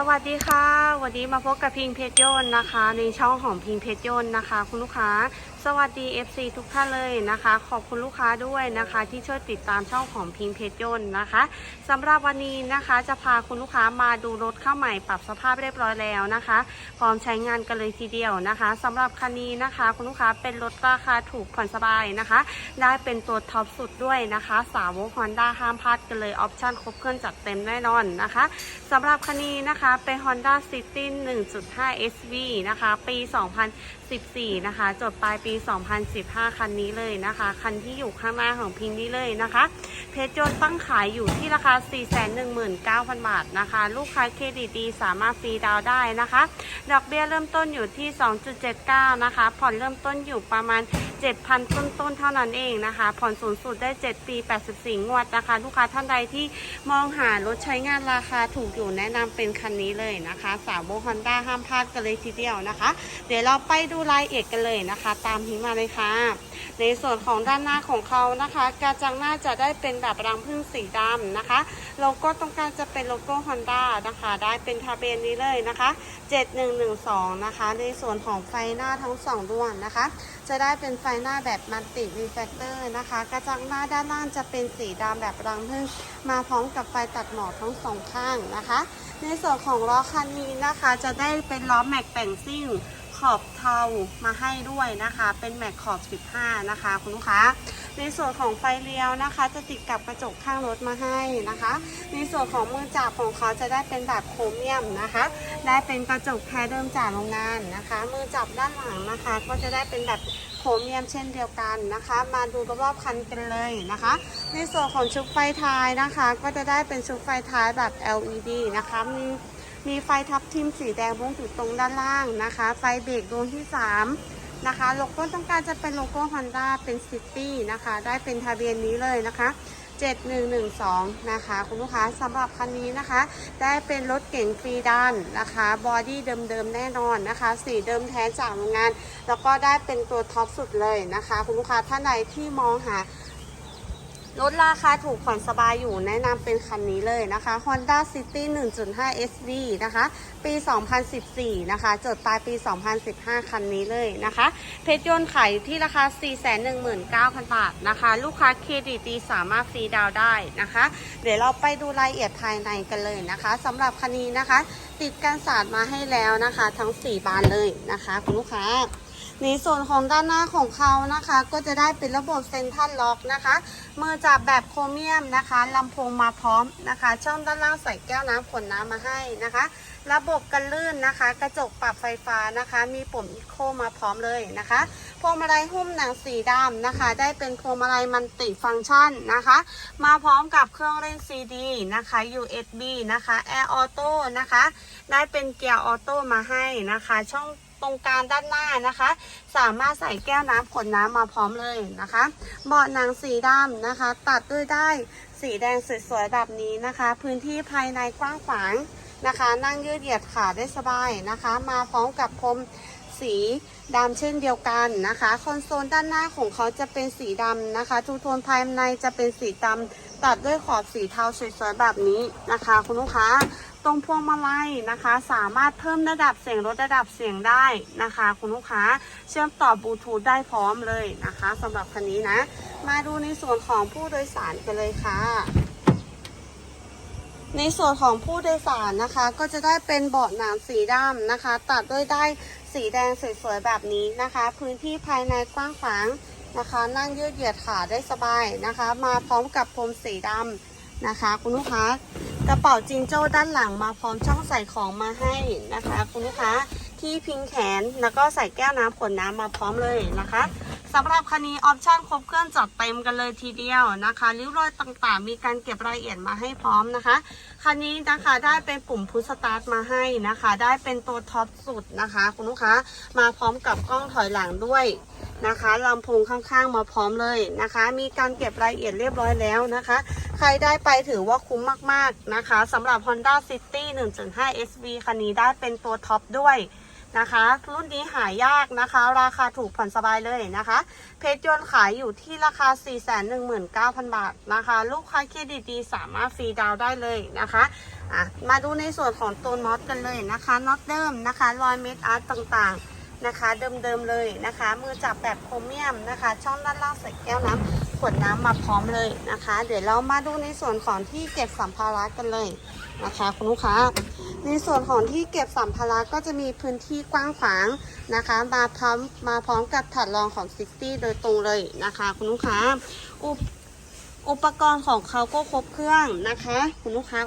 สวัสดีค่ะ วันนี้มาพบกับพิงเพชรยนต์นะคะ ในช่องของพิงเพชรยนต์นะคะ คุณลูกค้า สวัสดี FC ทุกท่านเลยนะคะ ขอบคุณลูกค้าด้วยนะคะ ที่ช่วยติดตามช่องของพิงเพชรยนต์นะคะสำหรับวันนี้นะคะจะพาคุณลูกค้ามาดูรถเข้าใหม่ปรับสภาพเรียบร้อยแล้วนะคะ พร้อมใช้งานกันเลยทีเดียวนะคะสำหรับคันนี้นะคะ คุณลูกค้าเป็นรถราคาถูกผ่อนสบายนะคะ ได้เป็นตัวท็อปสุดด้วยนะคะ สาวกฮอนด้าห้ามพลาดกันเลยออปชั่นครบเครื่องจัดเต็มแน่นอนนะคะสำหรับคันนี้นะคะเป็น Honda City 1.5 SV นะคะ ปี 2014 นะคะจดปลายปี2015 คันนี้เลยนะคะ คันที่อยู่ข้างหน้าของพิงนี้เลยนะคะ เพจโจนตั้งขายอยู่ที่ราคา 419,000 บาทนะคะ ลูกค้าเครดิตดีสามารถฟรีดาวได้นะคะ ดอกเบี้ยเริ่มต้นอยู่ที่ 2.79 นะคะ ผ่อนเริ่มต้นอยู่ประมาณ7,000 ต้นๆเท่านั้นเองนะคะ ผ่อนสูงสุดได้ 7 ปี 84 งวดนะคะ ลูกค้าท่านใดที่มองหารถใช้งานราคาถูกอยู่แนะนำเป็นคันนี้เลยนะคะ สาวโบฮอนด้าห้ามพลาดกันเลยทีเดียวนะคะ เดี๋ยวเราไปดูรายละเอียดกันเลยนะคะ ตามพิงมาเลยค่ะ ในส่วนของด้านหน้าของเขานะคะ กระจังหน้าจะได้เป็นแบบรังผึ้งสีดำนะคะโลโก้ตรงกลางจะเป็นโลโก้ Honda นะคะ ได้เป็นทะเบียนนี้เลยนะคะ 7112 นะคะ ในส่วนของไฟหน้าทั้งสองดวงนะคะ จะได้เป็นไฟหน้าแบบมัลติรีแฟกเตอร์นะคะ กระจังหน้าด้านล่างจะเป็นสีดำแบบรังผึ้งมาพร้อมกับไฟตัดหมอกทั้งสองข้างนะคะ ในส่วนของล้อคันนี้นะคะ จะได้เป็นล้อแม็กแต่งซิ่งขอบเทามาให้ด้วยนะคะ เป็นแม็กขอบ 15 นะคะ คุณลูกค้า ในส่วนของไฟเลี้ยวนะคะ จะติดกับกระจกข้างรถมาให้นะคะ ในส่วนของมือจับของเขาจะได้เป็นแบบโครเมียมนะคะ ได้เป็นกระจกแท้เดิมจากโรงงานนะคะ มือจับด้านหลังนะคะ ก็จะได้เป็นแบบโครเมียมเช่นเดียวกันนะคะ มาดูรอบๆคันกันเลยนะคะ ในส่วนของชุดไฟท้ายนะคะ ก็จะได้เป็นชุดไฟท้ายแบบ LED นะคะมีมีไฟทับทิมสีแดงวงอยู่ตรงด้านล่างนะคะ ไฟเบรกดวงที่ 3 นะคะโลโก้ต้องการจะเป็นโลโก้ Honda เป็นซิตี้นะคะ ได้เป็นทะเบียนนี้เลยนะคะ 7112 นะคะ คุณลูกค้าสำหรับคันนี้นะคะ ได้เป็นรถเก๋งฟรีดันนะคะบอดี้เดิมๆแน่นอนนะคะ สีเดิมแท้จากโรงงาน แล้วก็ได้เป็นตัวท็อปสุดเลยนะคะ คุณลูกค้าท่านใดที่มองหา รถราคาถูกผ่อนสบายอยู่แนะนำเป็นคันนี้เลยนะคะ Honda City 1.5 SV นะคะ ปี 2014 นะคะ จดปลายปี 2015 คันนี้เลยนะคะ เพชรยนต์ขายที่ราคา 419,000 บาทนะคะ ลูกค้าเครดิตดีสามารถฟรีดาวได้นะคะ เดี๋ยวเราไปดูรายละเอียดภายในกันเลยนะคะสำหรับคันนี้นะคะ ติดกันศาสตร์มาให้แล้วนะคะ ทั้ง 4 บานเลยนะคะ คุณลูกค้า ในส่วนของด้านหน้าของเขานะคะ ก็จะได้เป็นระบบเซ็นทรัลล็อกนะคะ มือจับแบบโครเมียมนะคะลำโพงมาพร้อมนะคะ ช่องด้านล่างใส่แก้วน้ำขวดน้ำมาให้นะคะ ระบบกันลื่นนะคะ กระจกปรับไฟฟ้านะคะ มีปุ่มอีโคมาพร้อมเลยนะคะพวงมาลัยหุ้มหนังสีดำนะคะ ได้เป็นพวงมาลัยมันติฟังก์ชันนะคะ มาพร้อมกับเครื่องเล่นซีดีนะคะ USB นะคะ Air Auto นะคะ ได้เป็นเกียร์ออโต้มาให้นะคะ ช่อง ตรงกลางด้านหน้านะคะ สามารถใส่แก้วน้ำขวดน้ำมาพร้อมเลยนะคะ เบาะหนังสีดำนะคะ ตัดด้วยได้สีแดงสวยๆแบบนี้นะคะ พื้นที่ภายในกว้างขวางนะคะ นั่งยืดเหยียดขาได้สบายนะคะ มาพร้อมกับพรมสีดำเช่นเดียวกันนะคะ คอนโซลด้านหน้าของเขาจะเป็นสีดำนะคะทูโทนภายในจะเป็นสีดำ ตัดด้วยขอบสีเทาสวยๆแบบนี้นะคะ คุณลูกค้าตรงพวงมาลัยนะคะ สามารถเพิ่มระดับเสียงลดระดับเสียงได้นะคะ คุณลูกค้าเชื่อมต่อบลูทูธได้พร้อมเลยนะคะสำหรับคันนี้นะ มาดูในส่วนของผู้โดยสารกันเลยค่ะ ในส่วนของผู้โดยสารนะคะ ก็จะได้เป็นเบาะหนังสีดำนะคะ ตัดด้วยได้สีแดงสวยๆแบบนี้นะคะ พื้นที่ภายในกว้างขวาง นะคะ นั่งยืดเหยียดขาได้สบายนะคะ มาพร้อมกับพรมสีดำนะคะ คุณลูกค้ากระเป๋าจิงโจ้ด้านหลังมาพร้อมช่องใส่ของมาให้นะคะ คุณลูกค้าที่พิงแขนแล้วก็ใส่แก้วน้ำขวดน้ำมาพร้อมเลยนะคะสำหรับคันนี้ออปชั่นครบเครื่องจัดเต็มกันเลยทีเดียวนะคะริ้วรอยต่างๆ มีการเก็บรายละเอียดมาให้พร้อมนะคะ คันนี้นะคะได้เป็นปุ่มพุชสตาร์ทมาให้นะคะ ได้เป็นตัวท็อปสุดนะคะ คุณลูกค้ามาพร้อมกับกล้องถอยหลังด้วย นะคะลำโพงข้างๆมาพร้อมเลยนะคะ มีการเก็บรายละเอียดเรียบร้อยแล้วนะคะ ใครได้ไปถือว่าคุ้มมากๆนะคะสำหรับ Honda City 1.5 SV คันนี้ได้เป็นตัวท็อปด้วยนะคะ รุ่นนี้หายากนะคะ ราคาถูกผ่อนสบายเลยนะคะ เพชรยนต์ขายอยู่ที่ราคา 419,000 บาทนะคะ ลูกค้าเครดิตดีสามารถฟรีดาวน์ได้เลยนะคะะมาดูในส่วนของตัวน็อตกันเลยนะคะน็อตเดิมนะคะรอยเม็ดอาร์ตต่างๆ นะคะเดิมๆเลยนะคะ มือจับแบบโครเมียมนะคะ ช่องด้านล่างใส่แก้วน้ำขวดน้ำมาพร้อมเลยนะคะ เดี๋ยวเรามาดูในส่วนของที่เก็บสัมภาระกันเลยนะคะคุณลูกค้า ในส่วนของที่เก็บสัมภาระก็จะมีพื้นที่กว้างขวางนะคะมาพร้อมมาพร้อมกับถัดรองของซิตี้โดยตรงเลยนะคะคุณลูกค้าอุปอุปกรณ์ของเขาก็ครบเครื่องนะคะ คุณลูกค้า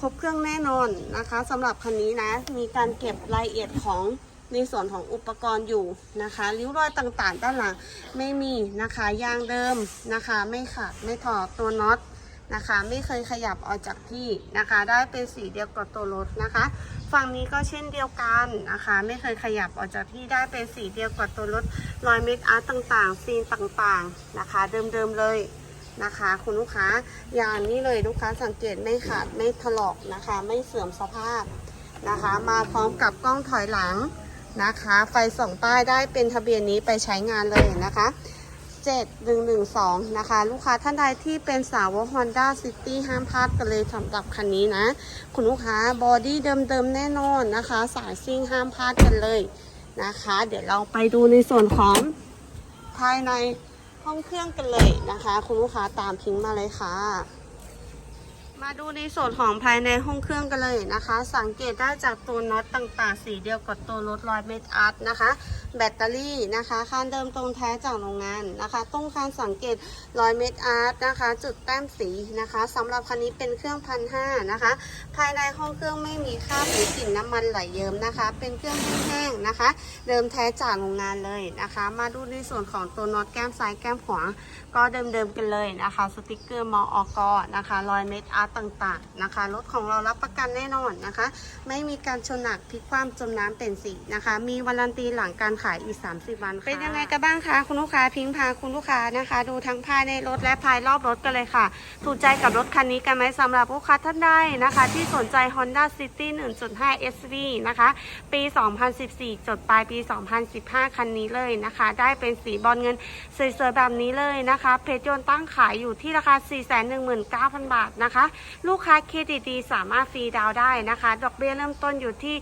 ครบเครื่องแน่นอนนะคะสำหรับคันนี้นะ มีการเก็บรายละเอียดของ ในส่วนของอุปกรณ์อยู่นะคะริ้วรอยต่างๆ ด้านหลังไม่มีนะคะยางเดิมนะคะ ไม่ขาดไม่ถอดตัวน็อตนะคะ ไม่เคยขยับออกจากที่นะคะ ได้เป็นสีเดียวกับตัวรถนะคะ ฝั่งนี้ก็เช่นเดียวกันนะคะ ไม่เคยขยับออกจากที่ได้เป็นสีเดียวกับตัวรถรอยเมคอาร์ตต่างๆ ซีนต่างๆนะคะ เดิมๆเลยนะคะ คุณลูกค้ายางนี้เลยลูกค้าสังเกตไม่ขาดไม่ถลอกนะคะ ไม่เสื่อมสภาพนะคะ มาพร้อมกับกล้องถอยหลัง นะคะ ไฟสองป้ายได้เป็นทะเบียนนี้ไปใช้งานเลยนะคะ7112 นะคะ ลูกค้าท่านใดที่เป็นสาวก Honda City ห้ามพลาดกันเลยสำหรับคันนี้นะ คุณลูกค้าบอดี้เดิมๆแน่นอนนะคะ สายซิ่งห้ามพลาดกันเลยนะคะ เดี๋ยวเราไปดูในส่วนของภายในห้องเครื่องกันเลยนะคะ คุณลูกค้าตามพิงมาเลยค่ะ มาดูในส่วนของภายในห้องเครื่องกันเลยนะคะ สังเกตได้จากตัวน็อตต่างๆ สีเดียวกับตัวรถรอยเมทอาร์ตนะคะ แบตเตอรี่นะคะคานเดิมตรงแท้จากโรงงานนะคะต้องการสังเกตรอยเม็ดอาร์ตนะคะ จุดแต้มสีนะคะสำหรับคันนี้เป็นเครื่องพันห้านะคะ ภายในห้องเครื่องไม่มีคราบหรือกลิ่นน้ำมันไหลเยิ้มนะคะ เป็นเครื่องแห้งๆนะคะ เดิมแท้จากโรงงานเลยนะคะ มาดูในส่วนของตัวน็อตแก้มซ้ายแก้มขวาก็เดิมๆกันเลยนะคะ สติกเกอร์มออกนะคะรอยเม็ดอาร์ต่างๆนะคะ รถของเรารับประกันแน่นอนนะคะ ไม่มีการชนหนักพลิกคว่ำจมน้ำเป็นสีนะคะ มีวารันตีหลังการขายอีก 30 วันเป็นยังไงกันบ้างคะคุณลูกค้าพิงพาคุณลูกค้านะคะ ดูทั้งภายในรถและภายรอบรถกันเลยค่ะ ถูกใจกับรถคันนี้กันไหมสำหรับลูกค้าท่านใดนะคะ ที่สนใจ Honda City 1.5 SV นะคะ ปี 2014 จดปลายปี 2015 คันนี้เลยนะคะ ได้เป็นสีบอลเงินสวยๆแบบนี้เลยนะคะ เพจยนตั้งขายอยู่ที่ราคา 419,000 บาทนะคะลูกค้าเครดิตดีสามารถฟรีดาวได้นะคะ ดอกเบี้ยเริ่มต้นอยู่ที่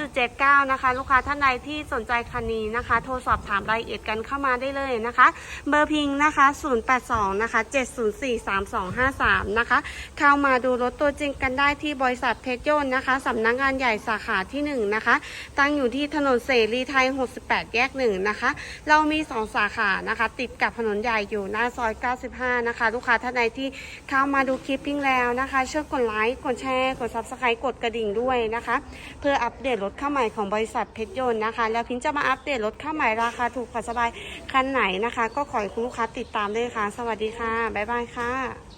2.79 นะคะ ลูกค้าท่านใดที่สนใจคันนี้นะคะ โทรสอบถามรายละเอียดกันเข้ามาได้เลยนะคะ เบอร์พิงนะคะ 082 นะคะ 704 3253 นะคะ เข้ามาดูรถตัวจริงกันได้ที่บริษัทเพชรยนต์นะคะสำนักงานใหญ่สาขาที่ 1 นะคะ ตั้งอยู่ที่ถนนเสรีไทย 68 แยก 1 นะคะ เรามี 2 สาขานะคะ ติดกับถนนใหญ่อยู่หน้าซอย 95 นะคะ ลูกค้าท่านใดที่เข้ามาดูคลิปพิงแล้วนะคะ ช่วยกดไลค์กดแชร์ กด subscribe กดกระดิ่งด้วยนะคะ เพื่ออัปเดตรถเข้าใหม่ของบริษัทเพชรยนต์นะคะ แล้วพิงจะมาอัปเดตรถเข้าใหม่ราคาถูกผ่อนสบายคันไหนนะคะ ก็ขอให้คุณลูกค้าติดตามด้วยค่ะ สวัสดีค่ะบ๊ายบายค่ะ